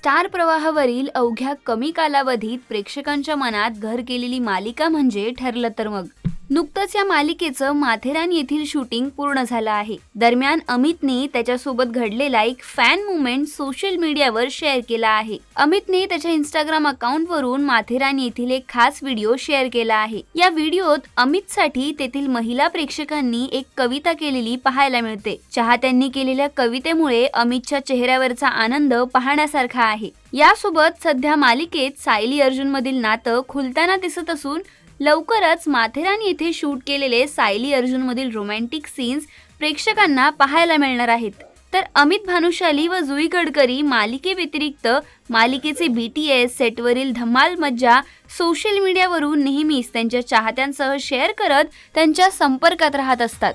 Star प्रवाहावरील अवघ्या कमी कालावधीत प्रेक्षकांच्या मनात घर केलेली मालिका म्हणजे ठरलं तर मग. नुकतंच या मालिकेचं माथेरान येथील शूटिंग पूर्ण झालं आहे. दरम्यान अमितने त्याच्यासोबत घडलेला एक फॅन मुवमेंट सोशल मीडियावर शेअर केला आहे. अमितने त्याच्या इंस्टाग्राम अकाउंटवरून माथेरान येथील एक खास व्हिडिओ शेअर केला आहे. या व्हिडिओत अमितसाठी तेथील महिला प्रेक्षकांनी एक कविता केलेली पाहायला मिळते. चाहत्यांनी केलेल्या कवितेमुळे अमितच्या चेहऱ्यावरचा आनंद पाहण्यासारखा आहे. यासोबत सध्या मालिकेत सायली अर्जुन मधील नातं खुलताना दिसत असून लवकरच माथेरान येथे शूट केलेले सायली अर्जुनमधील रोमॅन्टिक सीन्स प्रेक्षकांना पाहायला मिळणार आहेत. तर अमित भानुशाली व जुई गडकरी मालिकेव्यतिरिक्त मालिकेचे बी टी एस सेटवरील धमाल मज्जा सोशल मीडियावरून नेहमीच त्यांच्या चाहत्यांसह शेअर करत त्यांच्या संपर्कात राहत असतात.